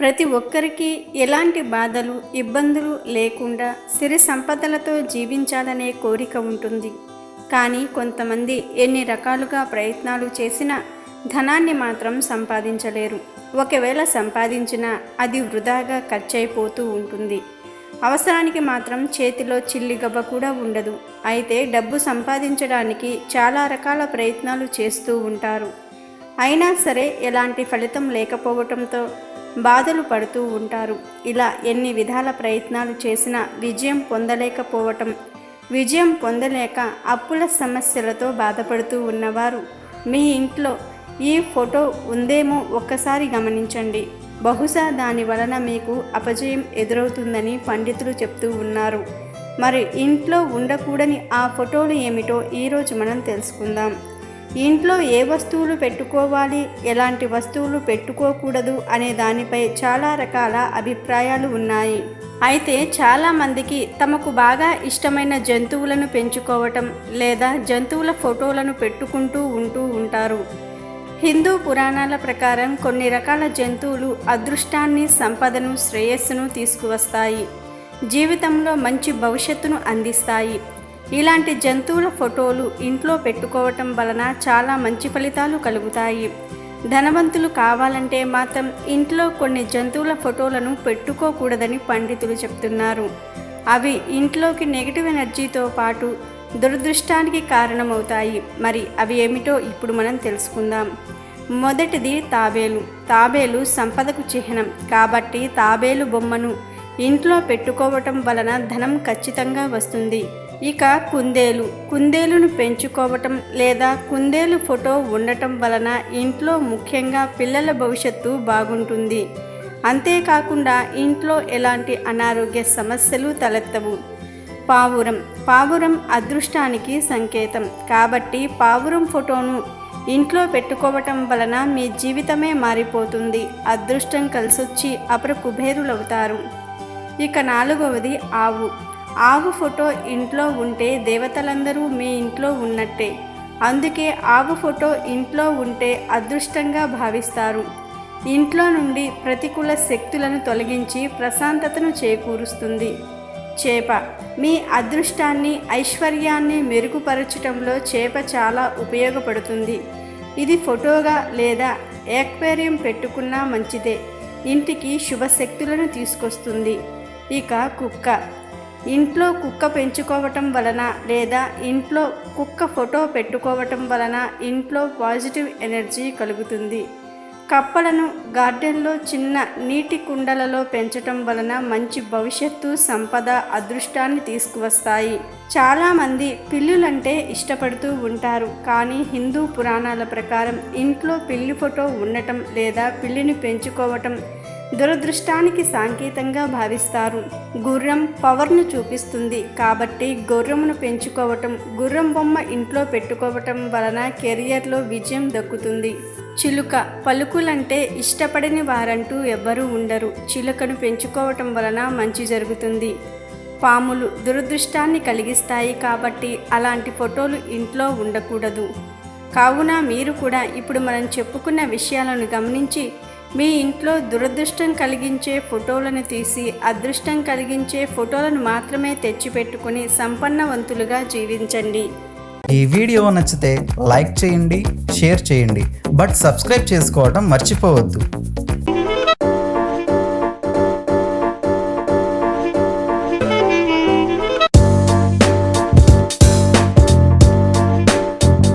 ప్రతి ఒక్కరికి ఎలాంటి బాధలు ఇబ్బందులు లేకుండా సిరి సంపదలతో జీవించాలనే కోరిక ఉంటుంది. కానీ కొంతమంది ఎన్ని రకాలుగా ప్రయత్నాలు చేసినా ధనాన్ని మాత్రం సంపాదించలేరు. ఒకవేళ సంపాదించినా అది వృధాగా ఖర్చయిపోతూ ఉంటుంది. అవసరానికి మాత్రం చేతిలో చిల్లిగబ్బ కూడా ఉండదు. అయితే డబ్బు సంపాదించడానికి చాలా రకాల ప్రయత్నాలు చేస్తూ ఉంటారు. అయినా సరే ఎలాంటి ఫలితం లేకపోవటంతో బాధలు పడుతూ ఉంటారు. ఇలా ఎన్ని విధాల ప్రయత్నాలు చేసినా విజయం పొందలేకపోవటం. విజయం పొందలేక అప్పుల సమస్యలతో బాధపడుతూ ఉన్నవారు మీ ఇంట్లో ఈ ఫోటో ఉందేమో ఒక్కసారి గమనించండి. బహుశా దాని వలన మీకు అపజయం ఎదురవుతుందని పండితులు చెప్తూ ఉన్నారు. మరి ఇంట్లో ఉండకూడని ఆ ఫోటోలు ఏమిటో ఈరోజు మనం తెలుసుకుందాం. ఇంట్లో ఏ వస్తువులు పెట్టుకోవాలి ఎలాంటి వస్తువులు పెట్టుకోకూడదు అనే దానిపై చాలా రకాల అభిప్రాయాలు ఉన్నాయి. అయితే చాలామందికి తమకు బాగా ఇష్టమైన జంతువులను పెంచుకోవటం లేదా జంతువుల ఫోటోలను పెట్టుకుంటూ ఉంటూ ఉంటారు. హిందూ పురాణాల ప్రకారం కొన్ని రకాల జంతువులు అదృష్టాన్ని సంపదను శ్రేయస్సును తీసుకువస్తాయి. జీవితంలో మంచి భవిష్యత్తును అందిస్తాయి. ఇలాంటి జంతువుల ఫోటోలు ఇంట్లో పెట్టుకోవటం వలన చాలా మంచి ఫలితాలు కలుగుతాయి. ధనవంతులు కావాలంటే మాత్రం ఇంట్లో కొన్ని జంతువుల ఫోటోలను పెట్టుకోకూడదని పండితులు చెప్తున్నారు. అవి ఇంట్లోకి నెగిటివ్ ఎనర్జీతో పాటు దురదృష్టానికి కారణమవుతాయి. మరి అవి ఏమిటో ఇప్పుడు మనం తెలుసుకుందాం. మొదటిది తాబేలు. తాబేలు సంపదకు చిహ్నం. కాబట్టి తాబేలు బొమ్మను ఇంట్లో పెట్టుకోవటం వలన ధనం ఖచ్చితంగా వస్తుంది. ఇక కుందేలు. కుందేలును పెంచుకోవటం లేదా కుందేలు ఫోటో ఉండటం వలన ఇంట్లో ముఖ్యంగా పిల్లల భవిష్యత్తు బాగుంటుంది. అంతేకాకుండా ఇంట్లో ఎలాంటి అనారోగ్య సమస్యలు తలెత్తవు. పావురం. పావురం అదృష్టానికి సంకేతం. కాబట్టి పావురం ఫోటోను ఇంట్లో పెట్టుకోవటం వలన మీ జీవితమే మారిపోతుంది. అదృష్టం కలిసొచ్చి అపర కుబేరులవుతారు. ఇక నాలుగవది ఆవు. ఆవు ఫోటో ఇంట్లో ఉంటే దేవతలందరూ మీ ఇంట్లో ఉన్నట్టే. అందుకే ఆవు ఫోటో ఇంట్లో ఉంటే అదృష్టంగా భావిస్తారు. ఇంట్లో నుండి ప్రతికూల శక్తులను తొలగించి ప్రశాంతతను చేకూరుస్తుంది. చేప మీ అదృష్టాన్ని ఐశ్వర్యాన్ని మెరుగుపరచటంలో చేప చాలా ఉపయోగపడుతుంది. ఇది ఫోటోగా లేదా యాక్వేరియం పెట్టుకున్నా మంచిదే. ఇంటికి శుభశక్తులను తీసుకొస్తుంది. ఇక కుక్క ఇంట్లో కుక్క పెంచుకోవటం వలన లేదా ఇంట్లో కుక్క ఫోటో పెట్టుకోవటం వలన ఇంట్లో పాజిటివ్ ఎనర్జీ కలుగుతుంది. కప్పలను గార్డెన్లో చిన్న నీటి కుండలలో పెంచటం వలన మంచి భవిష్యత్తు సంపద అదృష్టాన్ని తీసుకువస్తాయి. చాలామంది పిల్లులంటే ఇష్టపడుతూ ఉంటారు. కానీ హిందూ పురాణాల ప్రకారం ఇంట్లో పిల్లి ఫోటో ఉండటం లేదా పిల్లిని పెంచుకోవటం దురదృష్టానికి సాంకేతంగా భావిస్తారు. గుర్రం పవర్ను చూపిస్తుంది. కాబట్టి గుర్రమును పెంచుకోవటం గుర్రం బొమ్మ ఇంట్లో పెట్టుకోవటం వలన కెరియర్లో విజయం దక్కుతుంది. చిలుక పలుకులంటే ఇష్టపడని వారంటూ ఎవ్వరూ ఉండరు. చిలుకను పెంచుకోవటం వలన మంచి జరుగుతుంది. పాములు దురదృష్టాన్ని కలిగిస్తాయి కాబట్టి అలాంటి ఫోటోలు ఇంట్లో ఉండకూడదు. కావున మీరు కూడా ఇప్పుడు మనం చెప్పుకున్న విషయాలను గమనించి మీ ఇంట్లో దురదృష్టం కలిగించే ఫోటోలను తీసి అదృష్టం కలిగించే ఫోటోలను మాత్రమే తెచ్చిపెట్టుకుని సంపన్నవంతులుగా జీవించండి. ఈ వీడియో నచ్చితే లైక్ చేయండి షేర్ చేయండి. బట్ సబ్స్క్రైబ్ చేసుకోవడం మర్చిపోవద్దు.